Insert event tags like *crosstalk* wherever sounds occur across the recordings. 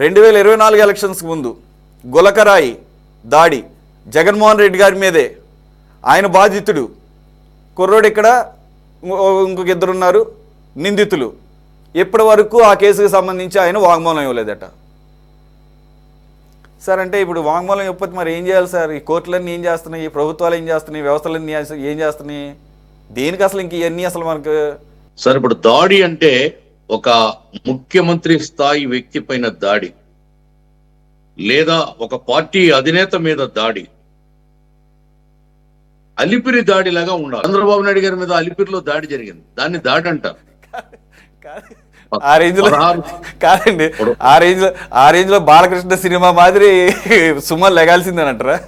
రెండు వేల ఇరవై నాలుగు ఎలక్షన్స్కి ముందు గులకరాయి దాడి జగన్మోహన్ రెడ్డి గారి మీదే. ఆయన బాధితుడు. కుర్రోడు ఇక్కడ ఇంకొక ఇద్దరు ఉన్నారు నిందితులు. ఇప్పటి వరకు ఆ కేసుకు సంబంధించి ఆయన వాంగ్మూలం ఇవ్వలేదట. సార్ అంటే ఇప్పుడు వాంగ్మూలం ఇవ్వకపోతే మరి ఏం చేయాలి సార్? ఈ కోర్టులన్నీ ఏం చేస్తున్నాయి? ఈ ప్రభుత్వాలు ఏం చేస్తున్నాయి? వ్యవస్థలన్నీ ఏం చేస్తున్నాయి? దేనికి అసలు ఇంక ఇవన్నీ అసలు మనకు సార్ ఇప్పుడు దాడి అంటే ఒక ముఖ్యమంత్రి స్థాయి వ్యక్తి పైన దాడి లేదా ఒక పార్టీ అధినేత మీద దాడి అలిపిరి దాడి లాగా ఉండాలి. చంద్రబాబు నాయుడు గారి మీద అలిపిరిలో దాడి జరిగింది. దాన్ని దాడి అంటారు. ఆ రేంజ్లో కాదండి. ఆ రేంజ్లో ఆ రేంజ్లో బాలకృష్ణ సినిమా మాదిరి సుమన్ లెగాల్సిందేనంటారా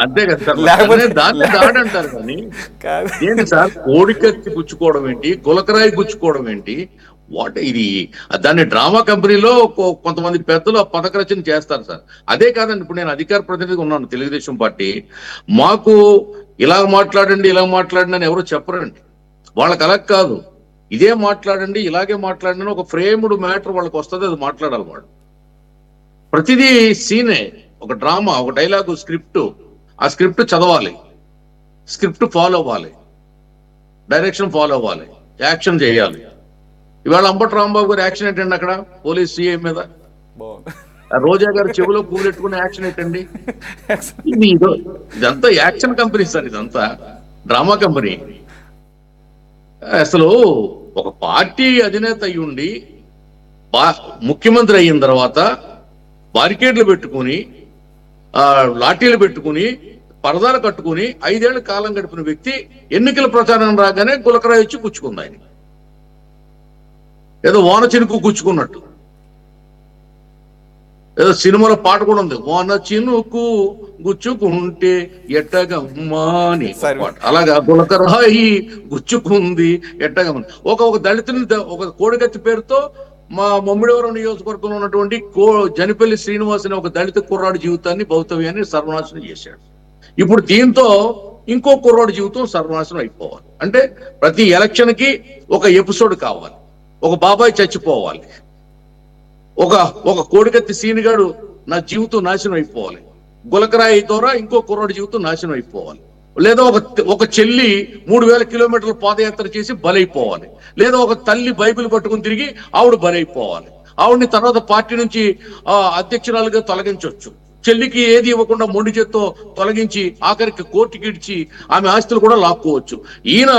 అంతే కదా సార్. లేకపోతే- దాన్ని దాడి అంటారు కానీ ఏంటి సార్? కోడికత్తి గుచ్చుకోవడం ఏంటి? గులకరాయి గుచ్చుకోవడం ఏంటి? వాట్ ఇది? దాన్ని డ్రామా కంపెనీలో కొంతమంది పెద్దలు పథక రచన చేస్తారు సార్. అదే కాదండి ఇప్పుడు నేను అధికార ప్రతినిధిగా ఉన్నాను తెలుగుదేశం పార్టీ. మాకు ఇలా మాట్లాడండి ఇలా మాట్లాడండి అని ఎవరు చెప్పరండి. వాళ్ళకి అలా కాదు. ఇదే మాట్లాడండి ఇలాగే మాట్లాడండి ఒక ఫ్రేమ్డ్ మ్యాటర్ వాళ్ళకి వస్తుంది అది మాట్లాడాలి వాడు ప్రతిదీ సీనే ఒక డ్రామా ఒక డైలాగు స్క్రిప్ట్. ఆ స్క్రిప్ట్ చదవాలి. స్క్రిప్ట్ ఫాలో అవ్వాలి. డైరెక్షన్ ఫాలో అవ్వాలి. యాక్షన్ చేయాలి. ఇవాళ అంబటి రాంబాబు గారు యాక్షన్ ఏంటండి అక్కడ? పోలీస్ సీఐ మీద. రోజా గారు చెవిలో పూలు పెట్టుకునే యాక్షన్ ఇదో- ఇదంతా యాక్షన్ కంపెనీ సార్ ఇదంతా డ్రామా కంపెనీ. అసలు ఒక పార్టీ అధినేత అయి ఉండి బా ముఖ్యమంత్రి అయిన తర్వాత బారికేడ్లు పెట్టుకుని లాఠీలు పెట్టుకుని పరదాలు కట్టుకుని ఐదేళ్ళ కాలం గడిపిన వ్యక్తి ఎన్నికల ప్రచారం రాగానే గులకరాయి వచ్చి గుచ్చుకుంది ఆయన. ఏదో వాన చినుకు గుచ్చుకున్నట్టు. ఏదో సినిమాలో పాట కూడా ఉంది వాన చినుకు గుచ్చుకుంటే ఎట్టగమ్మా అని. పాట. అలాగా గులకరాయి గుచ్చుకుంది ఎట్టగమ్మ. ఒక ఒక దళితుని ఒక కోడిగత్తి పేరుతో మా మమ్మిడివరం నియోజకవర్గంలో ఉన్నటువంటి కో జనిపల్లి శ్రీనివాస్ అనే ఒక దళిత కుర్రాడి జీవితాన్ని భౌతవ్యాన్ని సర్వనాశనం చేశాడు. ఇప్పుడు దీంతో ఇంకో కుర్రాడి జీవితం సర్వనాశనం అయిపోవాలి. అంటే ప్రతి ఎలక్షన్కి ఒక ఎపిసోడ్ కావాలి. ఒక బాబాయ్ చచ్చిపోవాలి. ఒక ఒక కోడికత్తి సీనిగాడు నా జీవితం నాశనం అయిపోవాలి. గులకరాయి ద్వారా ఇంకో కుర్రాడి జీవితం నాశనం అయిపోవాలి. లేదా ఒక ఒక చెల్లి మూడు వేల కిలోమీటర్ల పాదయాత్ర చేసి బలైపోవాలి. లేదా ఒక తల్లి బైబిల్ పట్టుకుని తిరిగి ఆవిడ బలైపోవాలి. ఆవిడని తర్వాత పార్టీ నుంచి అధ్యక్షురాలుగా తొలగించవచ్చు చెల్లికి ఏది ఇవ్వకుండా మొండి చేత్తో తొలగించి ఆఖరికి కోర్టుకి ఇడిచి ఆమె ఆస్తులు కూడా లాక్కోవచ్చు. ఈయన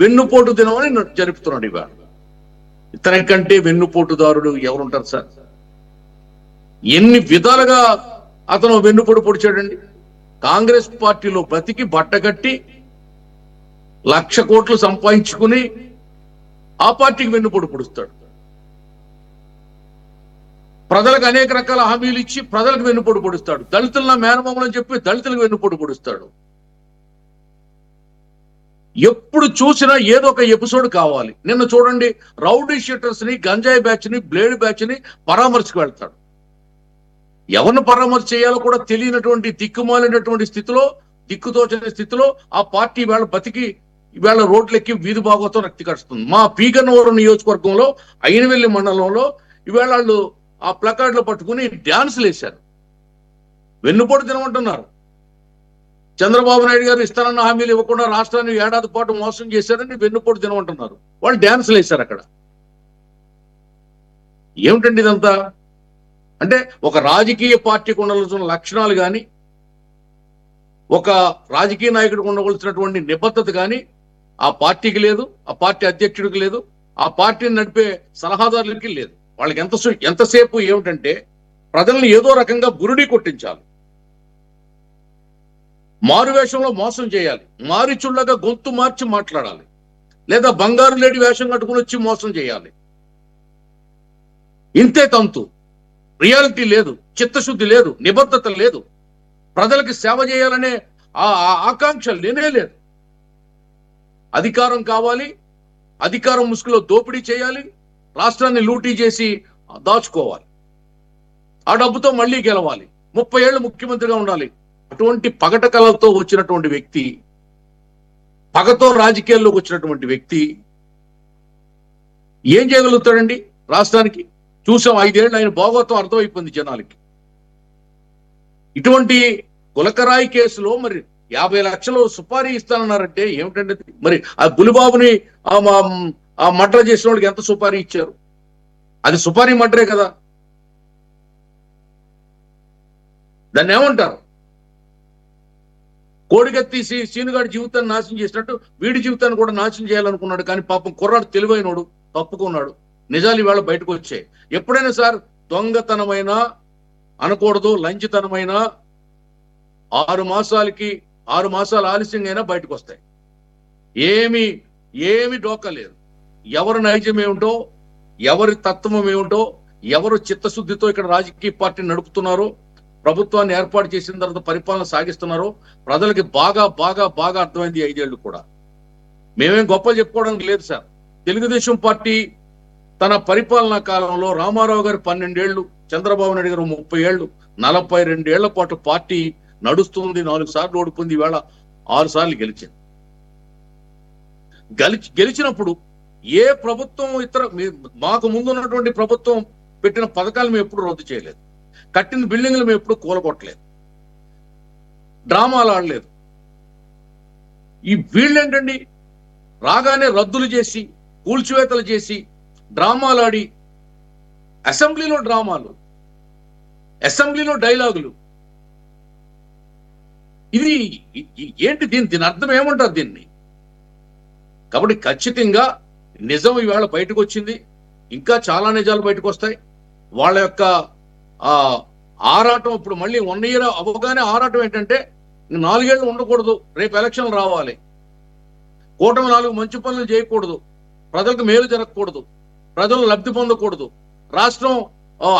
వెన్నుపోటు దినమని జరుపుతున్నాడు ఇవాళ. ఇతని కంటే వెన్నుపోటుదారుడు ఎవరుంటారు సార్? ఎన్ని విధాలుగా అతను వెన్నుపోటు పొడిచాడండి. కాంగ్రెస్ పార్టీలో బతికి బట్టగట్టి లక్ష కోట్లు సంపాదించుకుని ఆ పార్టీకి వెన్నుపోటు పొడుస్తాడు. ప్రజలకు అనేక రకాల హామీలు ఇచ్చి ప్రజలకు వెన్నుపోటు పొడుస్తాడు. దళితులను మేనమామలు అని చెప్పి దళితులకు వెన్నుపోటు పొడుస్తాడు. ఎప్పుడు చూసినా ఏదో ఒక ఎపిసోడ్ కావాలి. నిన్న చూడండి రౌడీ షీటర్స్ని గంజాయి బ్యాచ్ని బ్లేడ్ బ్యాచ్ని పరామర్శకు వెళ్తాడు. ఎవరిని పరామర్శ చేయాలో కూడా తెలియనటువంటి దిక్కుమాలినటువంటి స్థితిలో దిక్కుతోచని స్థితిలో ఆ పార్టీ వేళ బతికి ఇవాళ రోడ్లెక్కి వీధి భాగవతం రక్తి కడుస్తుంది మా పీగన్నవరం నియోజకవర్గంలో అయినవెల్లి మండలంలో ఇవాళ వాళ్ళు ఆ ప్లకార్డులు పట్టుకుని డ్యాన్సులు వేశారు. వెన్నుపోటు తినమంటున్నారు. చంద్రబాబు నాయుడు గారు ఇస్తానన్న హామీలు ఇవ్వకుండా రాష్ట్రాన్ని ఏడాది పాటు మోసం చేశారని వెన్నుపోటు తినమంటున్నారు వాళ్ళు డ్యాన్సులు వేశారు అక్కడ. ఏమిటండి ఇదంతా? అంటే ఒక రాజకీయ పార్టీకి ఉండవలసిన లక్షణాలు కానీ ఒక రాజకీయ నాయకుడికి ఉండవలసినటువంటి నిబద్ధత కానీ ఆ పార్టీకి లేదు ఆ పార్టీ అధ్యక్షుడికి లేదు ఆ పార్టీని నడిపే సలహాదారులకి లేదు. వాళ్ళకి ఎంత ఎంతసేపు ఏమిటంటే ప్రజల్ని ఏదో రకంగా బురుడి కొట్టించాలి. మారువేషంలో మోసం చేయాలి. మారిచుళ్ళగా గొంతు మార్చి మాట్లాడాలి. లేదా బంగారు లేడి వేషం కట్టుకుని వచ్చి మోసం చేయాలి. ఇంతే తంతు. రియాలిటీ లేదు చిత్తశుద్ధి లేదు నిబద్ధత లేదు. ప్రజలకి సేవ చేయాలనే ఆ ఆకాంక్ష లేనే లేదు. అధికారం కావాలి అధికారం ముసుగులో దోపిడీ చేయాలి రాష్ట్రాన్ని లూటీ చేసి దాచుకోవాలి. ఆ డబ్బుతో మళ్ళీ గెలవాలి. ముప్పై ఏళ్ళు ముఖ్యమంత్రిగా ఉండాలి. అటువంటి పగట కళలతో వచ్చినటువంటి వ్యక్తి పగతో రాజకీయాల్లోకి వచ్చినటువంటి వ్యక్తి ఏం చేయగలుగుతాడండి రాష్ట్రానికి? చూసాం ఐదేళ్ళు ఆయన భోగత్వం అర్థమైపోయింది జనాలకి. ఇటువంటి గులకరాయి కేసులో మరి యాభై లక్షలు సుపారీ ఇస్తానన్నారంటే ఏమిటంటే మరి ఆ బులిబాబుని ఆ మా- ఆ చేసిన వాళ్ళకి ఎంత సుపారీ ఇచ్చారు? అది సుపారీ మర్డరే కదా. దాన్ని ఏమంటారు? కోడిగత్తి సీ- సీనుగాడి జీవితాన్ని నాశనం చేసినట్టు వీడి జీవితాన్ని కూడా నాశనం చేయాలనుకున్నాడు. కానీ పాపం కుర్రాడు తెలివైనోడు తప్పుకున్నాడు నిజాలు ఇవాళ బయటకు వచ్చాయి. ఎప్పుడైనా సార్ దొంగతనమైన అనకూడదు లంచితనమైన ఆరు మాసాలకి ఆరు మాసాలు ఆలస్యంగా అయినా బయటకు వస్తాయి. ఏమి ఏమి డోకా లేదు. ఎవరి నైజం ఏమిటో ఎవరి తత్వం ఏమిటో ఎవరు చిత్తశుద్ధితో ఇక్కడ రాజకీయ పార్టీ నడుపుతున్నారో ప్రభుత్వాన్ని ఏర్పాటు చేసిన తర్వాత పరిపాలన సాగిస్తున్నారో ప్రజలకి బాగా బాగా బాగా అర్థమైంది ఐదేళ్ళు కూడా. మేమేం గొప్పలు చెప్పుకోవడానికి లేదు సార్. తెలుగుదేశం పార్టీ తన పరిపాలనా కాలంలో రామారావు గారు పన్నెండేళ్ళు చంద్రబాబు నాయుడు గారు ముప్పై ఏళ్ళు నలభై రెండేళ్ళ పాటు పార్టీ నడుస్తుంది నాలుగు సార్లు ఓడిపోయింది ఈవేళ ఆరు సార్లు గెలిచింది. గెలిచి గెలిచినప్పుడు ఏ ప్రభుత్వం ఇతర మీ- మాకు ముందు ఉన్నటువంటి ప్రభుత్వం పెట్టిన పథకాలు మేము ఎప్పుడు రద్దు చేయలేదు. కట్టిన బిల్డింగ్లు మేము ఎప్పుడు కూలగొట్టలేదు. డ్రామాలు ఆడలేదు. ఈ వీళ్ళేంటండి? రాగానే రద్దులు చేసి కూల్చివేతలు చేసి డ్రామాలు ఆడి అసెంబ్లీలో డ్రామాలు అసెంబ్లీలో డైలాగులు. ఇది ఏంటి దీని దీని అర్థం ఏమంటారు దీన్ని? కాబట్టి ఖచ్చితంగా నిజం ఈవేళ బయటకు వచ్చింది ఇంకా చాలా నిజాలు బయటకు వస్తాయి వాళ్ళ యొక్క ఆ ఆరాటం ఇప్పుడు మళ్ళీ వన్ ఇయర్ అవ్వగానే ఆరాటం ఏంటంటే నాలుగేళ్ళు ఉండకూడదు. రేపు ఎలక్షన్ రావాలి. కూటమి నాలుగు మంచి పనులు చేయకూడదు. ప్రజలకు మేలు జరగకూడదు. ప్రజలు లబ్ధి పొందకూడదు. రాష్ట్రం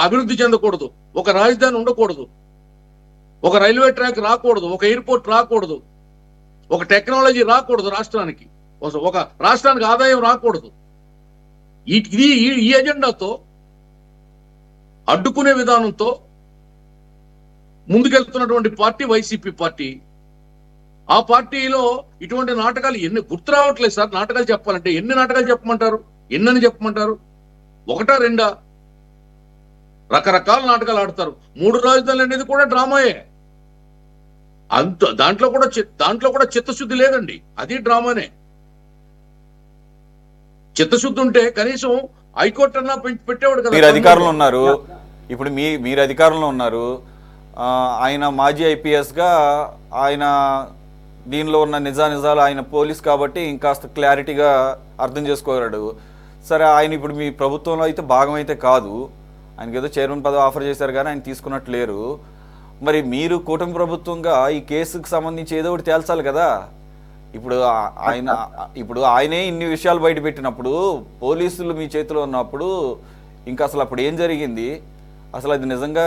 అభివృద్ధి చెందకూడదు. ఒక రాజధాని ఉండకూడదు. ఒక రైల్వే ట్రాక్ రాకూడదు. ఒక ఎయిర్పోర్ట్ రాకూడదు. ఒక టెక్నాలజీ రాకూడదు రాష్ట్రానికి. ఒక- రాష్ట్రానికి ఆదాయం రాకూడదు. ఇది ఈ- ఈ ఎజెండాతో అడ్డుకునే విధానంతో ముందుకెళ్తున్నటువంటి పార్టీ వైసీపీ పార్టీ. ఆ పార్టీలో ఇటువంటి నాటకాలు ఎన్ని గుర్తు రావట్లేదు సార్. నాటకాలు చెప్పాలంటే ఎన్ని నాటకాలు చెప్పమంటారు? ఎన్నని చెప్పమంటారు? ఒకటా రెండా? రకరకాల నాటకాలు ఆడతారు. మూడు రాజధానులు అనేది కూడా డ్రామాయే. అంత దాంట్లో కూడా దాంట్లో కూడా చిత్తశుద్ధి లేదండి. అది డ్రామానే. చిత్తశుద్ధి ఉంటే కనీసం హైకోర్టు అన్నా పెట్టేవాడు కదా మీరు అధికారంలో ఉన్నారు. ఇప్పుడు మీ మీరు అధికారంలో ఉన్నారు. ఆయన మాజీ ఐపీఎస్గా ఆయన దీనిలో ఉన్న నిజా నిజాలు ఆయన పోలీస్ కాబట్టి ఇంకాస్త క్లారిటీగా అర్థం చేసుకోగలడు. సరే ఆయన ఇప్పుడు మీ ప్రభుత్వంలో అయితే భాగం అయితే కాదు. ఆయనకి ఏదో చైర్మన్ పదవి ఆఫర్ చేశారు కానీ ఆయన తీసుకున్నట్టు లేరు. మరి మీరు కూటమి ప్రభుత్వంగా ఈ కేసుకు సంబంధించి ఏదో ఒకటి తేల్చాలి కదా. ఇప్పుడు ఆయన ఇప్పుడు ఆయనే ఇన్ని విషయాలు బయట పెట్టినప్పుడు పోలీసులు మీ చేతిలో ఉన్నప్పుడు ఇంకా అసలు అప్పుడు ఏం జరిగింది? అసలు అది నిజంగా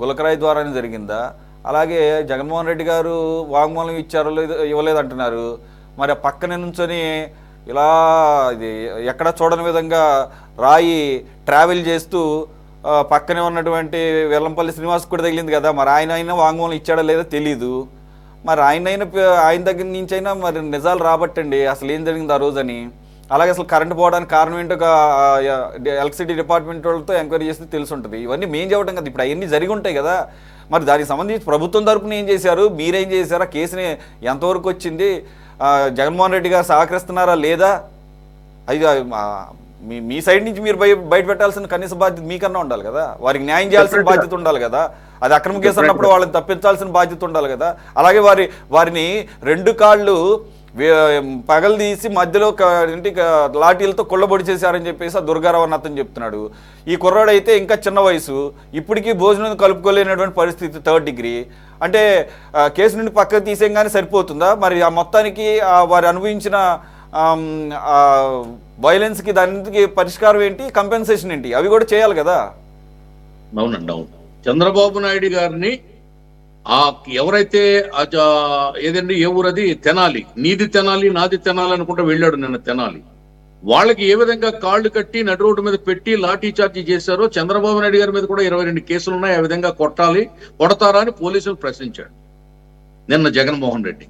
గులకరాయి ద్వారానే జరిగిందా? అలాగే జగన్మోహన్ రెడ్డి గారు వాంగ్మూలం ఇచ్చారో లేదో ఇవ్వలేదంటున్నారు మరి పక్కన పక్కనే నుంచొని ఇలా ఇది ఎక్కడ చూడని విధంగా రాయి ట్రావెల్ చేస్తూ పక్కనే ఉన్నటువంటి వెల్లంపల్లి శ్రీనివాస్ కూడా తగిలింది కదా? మరి ఆయన అయినా వాంగ్మూలం ఇచ్చాడో లేదో తెలీదు. మరి ఆయన అయిన ఆయన దగ్గర నుంచి అయినా మరి నిజాలు రాబట్టండి. అసలు ఏం జరిగింది ఆ రోజని? అలాగే అసలు కరెంట్ పోవడానికి కారణం ఏంటో ఒక, ఎలక్ట్రిసిటీ డిపార్ట్మెంట్ వాళ్ళతో ఎంక్వైరీ చేస్తే తెలిసి ఉంటుంది ఇవన్నీ మేం చెప్పడం కదా. ఇప్పుడు అవన్నీ జరిగి ఉంటాయి కదా. మరి దానికి సంబంధించి ప్రభుత్వం తరపున ఏం చేశారు? మీరేం చేశారా? కేసుని ఎంతవరకు వచ్చింది? జగన్మోహన్ రెడ్డి గారు సహకరిస్తున్నారా లేదా? అది మీ మీ సైడ్ నుంచి మీరు బయ బయట పెట్టాల్సిన కనీస బాధ్యత మీకన్నా ఉండాలి కదా. వారికి న్యాయం చేయాల్సిన. బాధ్యత ఉండాలి కదా. అది అక్రమ కేసు అన్నప్పుడు వాళ్ళని తప్పించాల్సిన బాధ్యత ఉండాలి కదా. అలాగే వారి వారిని రెండు కాళ్ళు పగలు తీసి మధ్యలో ఏంటి లాఠీలతో కొల్లబొడి చేశారని చెప్పేసి ఆ దుర్గారావు అతను చెప్తున్నాడు. ఈ కుర్రాడు అయితే ఇంకా చిన్న వయసు. ఇప్పటికీ భోజనం కలుపుకోలేనటువంటి పరిస్థితి థర్డ్ డిగ్రీ అంటే కేసు నుండి పక్కకు తీసేయంగానే సరిపోతుందా? మరి ఆ మొత్తానికి వారు అనుభవించిన వైలెన్స్కి దానికి పరిష్కారం ఏంటి? కంపెన్సేషన్ ఏంటి? అవి కూడా చేయాలి కదా? అవునండి అవును. చంద్రబాబు నాయుడు గారిని ఆ ఎవరైతే ఏదండి ఏ ఊరది? తెనాలి. నీది తెనాలి నాది తెనాలి అనుకుంటూ వెళ్ళాడు నిన్న తెనాలి. వాళ్ళకి ఏ విధంగా కాళ్ళు కట్టి నడి రోడ్డు మీద పెట్టి లాఠీ చార్జీ చేశారో చంద్రబాబు నాయుడు గారి మీద కూడా ఇరవై రెండు కేసులు ఉన్నాయి ఆ విధంగా కొట్టాలి. కొడతారా అని పోలీసులు ప్రశ్నించాడు నిన్న జగన్మోహన్ రెడ్డి.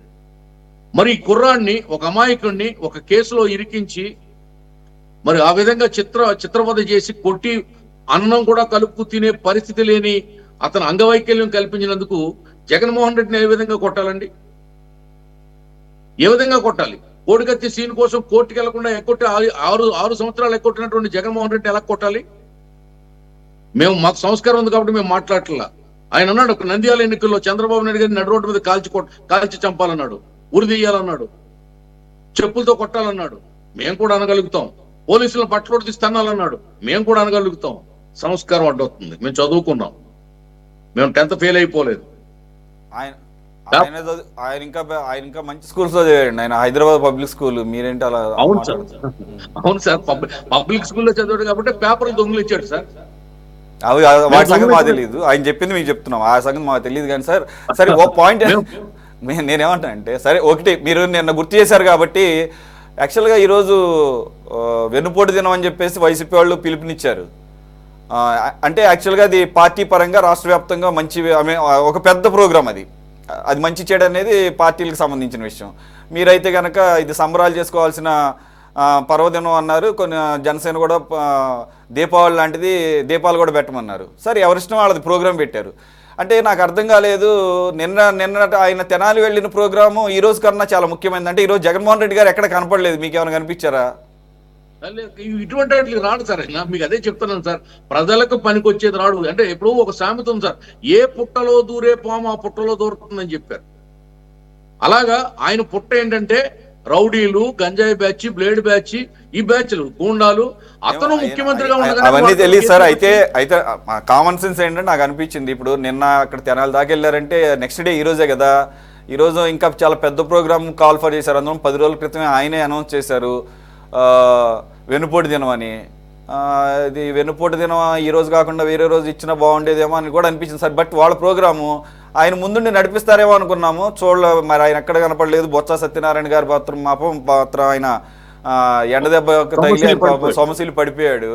మరి ఈ కుర్రాన్ని ఒక అమాయకుడిని ఒక కేసులో ఇరికించి మరి ఆ విధంగా చిత్ర చిత్రవద చేసి కొట్టి అన్నం కూడా కలుపుకు తినే పరిస్థితి లేని అతను అంగవైకల్యం కల్పించినందుకు జగన్మోహన్ రెడ్డిని ఏ విధంగా కొట్టాలండి? ఏ విధంగా కొట్టాలి? కోడికత్తి సీన్ కోసం కోర్టుకి వెళ్ళకుండా ఎక్కొట్టి ఆరు- ఆరు సంవత్సరాలు ఎక్కొట్టినటువంటి జగన్మోహన్ రెడ్డి ఎలా కొట్టాలి? మేము మాకు సంస్కారం ఉంది కాబట్టి మేము మాట్లాడట్లా. ఆయన అన్నాడు నంద్యాల ఎన్నికల్లో చంద్రబాబు నాయుడు గారిని నడు రోడ్డు మీద కాల్చి కాల్చి చంపాలన్నాడు. ఉరి తీయాలన్నాడు. చెప్పులతో కొట్టాలన్నాడు. మేము కూడా అనగలుగుతాం. పోలీసులను పట్టులోకి తీసి తన్నాలన్నాడు మేము కూడా అనగలుగుతాం. సంస్కారం అడ్డవుతుంది మేము చదువుకున్నాం. మేము టెన్త్ ఫెయిల్ అయిపోలేదు. ఆయన ఆయన ఆయన ఇంకా ఆయన ఇంకా మంచి స్కూల్స్ చదివాడండి. ఆయన హైదరాబాద్ పబ్లిక్ స్కూల్. మీరేంటి అలా అవును సార్? అవును సార్. పబ్లిక్ స్కూల్లో చదివాడు కాబట్టి పేపర్లు దొంగలు ఇచ్చాడు సార్. అవి వాటి సంగతి మాకు తెలియదు ఆయన చెప్పింది మీకు చెప్తున్నాం. ఆ సంగతి మాకు తెలియదు కానీ సార్ సరే ఓ *laughs* పాయింట్ నేనేమంటానంటే సరే ఒకటి మీరు నిన్న గుర్తు చేశారు కాబట్టి యాక్చువల్గా ఈరోజు వెన్నుపోటు దినం అని చెప్పేసి వైసీపీ వాళ్ళు పిలుపునిచ్చారు. అంటే యాక్చువల్గా అది పార్టీ పరంగా రాష్ట్ర వ్యాప్తంగా మంచి ఒక పెద్ద ప్రోగ్రామ్ అది. అది మంచి చెడు అనేది పార్టీలకు సంబంధించిన విషయం. మీరైతే కనుక ఇది సంబరాలు చేసుకోవాల్సిన పర్వదినం అన్నారు. కొన్ని జనసేన కూడా దీపావళి లాంటిది దీపాలు కూడా పెట్టమన్నారు. సరే ఎవరిష్టం వాళ్ళది ప్రోగ్రాం పెట్టారు. అంటే నాకు అర్థం కాలేదు. నిన్న నిన్న ఆయన తెనాలి వెళ్ళిన ప్రోగ్రాము ఈ రోజు కన్నా చాలా ముఖ్యమైనది అంటే ఈరోజు జగన్మోహన్ రెడ్డి గారు ఎక్కడ కనపడలేదు? మీకు ఏమైనా కనిపించారా? ఇటువంటి వాటికి రాడు సార్. ఆయన మీకు అదే చెప్తున్నాను సార్. ప్రజలకు పనికొచ్చేది రాడు. అంటే ఎప్పుడు ఒక సామెత ఉంది సార్. ఏ పుట్టలో దూరే పాము ఆ పుట్టలో దూరుతుందని చెప్పారు. అలాగా ఆయన పుట్ట ఏంటంటే రౌడీలు గంజాయి బ్యాచ్ బ్లేడ్ బ్యాచ్ ఈ బ్యాచ్లు గూండాలు. అతను ముఖ్యమంత్రిగా అవన్నీ తెలియదు సార్. అయితే అయితే కామన్ సెన్స్ ఏంటంటే నాకు అనిపించింది. ఇప్పుడు నిన్న అక్కడ తెనాలి దాకా వెళ్ళారంటే నెక్స్ట్ డే ఈ రోజే కదా. ఈ రోజు ఇంకా చాలా పెద్ద ప్రోగ్రామ్ కాల్ ఫర్ చేశారు. అందులో పది రోజుల క్రితమే ఆయనే అనౌన్స్ చేశారు. ఆ, వెన్నుపోటు దినం అని. ఇది వెన్నుపోటు దినం ఈ రోజు కాకుండా వేరే రోజు ఇచ్చినా బాగుండేదేమో అని కూడా అనిపించింది సార్. బట్ వాళ్ళ ప్రోగ్రాము ఆయన ముందుండి నడిపిస్తారేమో అనుకున్నాము. చూడలే మరి ఆయన ఎక్కడ కనపడలేదు. బొత్స సత్యనారాయణ గారి పాత్ర మాపం పాత్ర ఆయన ఎండ దెబ్బ తగిలి. సొమశీలు పడిపోయాడు.